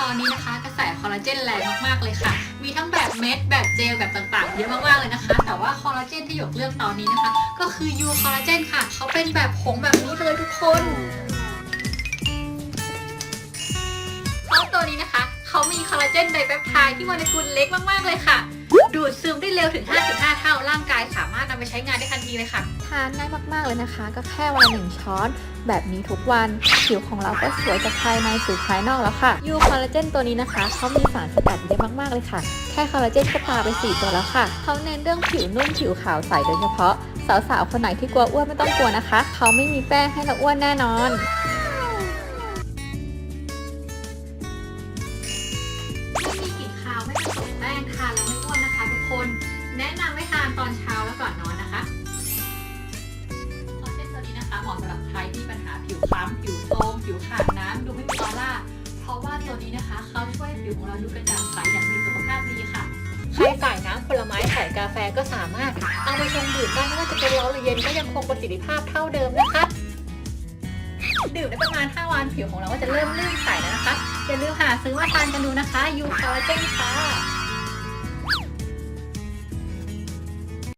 ตอนนี้นะคะกระแสคอลลาเจนแรงมากๆเลยค่ะ มีทั้งแบบเม็ดแบบเจลแบบต่างๆเยอะมากๆเลยนะคะ แต่ว่าคอลลาเจนที่หยกเลือกตอนนี้นะคะ ก็คือยูคอลลาเจนค่ะ เขาเป็นแบบผงแบบนี้เลยทุกคนเพราะตัวนี้นะคะ เขามีคอลลาเจนไดแปปไทด์ที่โมเลกุลเล็กมากๆเลยค่ะ ดูดซึมได้เร็วถึง 5.5 เท่าร่างกายสามารถนำไปใช้งานได้ทันทีเลยค่ะ ทานง่ายมากๆเลยนะคะ ก็แค่วันละหนึ่งช้อน แบบนี้ทุกวันผิวของเราก็สวยจากภายในสู่ภายนอกแล้วค่ะยูคอลลาเจนตัวนี้นะคะเขามีสารสกัดเยอะมากๆเลยค่ะ แค่คอลลาเจนก็ปาไป 4 ตัวแล้วค่ะเขาเน้นเรื่องผิวนุ่มผิวขาวใสโดยเฉพาะ สาวๆคนไหนที่กลัวอ้วนไม่ต้องกลัวนะคะเขาไม่มีแป้งให้เราอ้วนแน่นอน ตอนเช้าแล้วก่อนนอนนะคะคอเจนตัวนี้นะคะเหมาะสำหรับใครที่ปัญหาผิวคล้ำผิวโทรมผิวขาดน้ำดูไม่มีออร่าเพราะว่าตัวนี้นะคะเขาช่วยผิวของเราดูกระจ่างใสอย่างมีสุขภาพดีค่ะใครใส่น้ำผลไม้ใส่กาแฟก็สามารถเอาไปชงดื่มได้ไม่ว่าจะเป็นร้อนหรือเย็นก็ยังคงประสิทธิภาพเท่าเดิมนะคะดื่มได้ประมาณ 5 วันผิวของเราก็จะเริ่มลื่นใสแล้วนะคะอย่าลืมหาซื้อมาทานกันดูนะคะยูคอลลาเจนค่ะ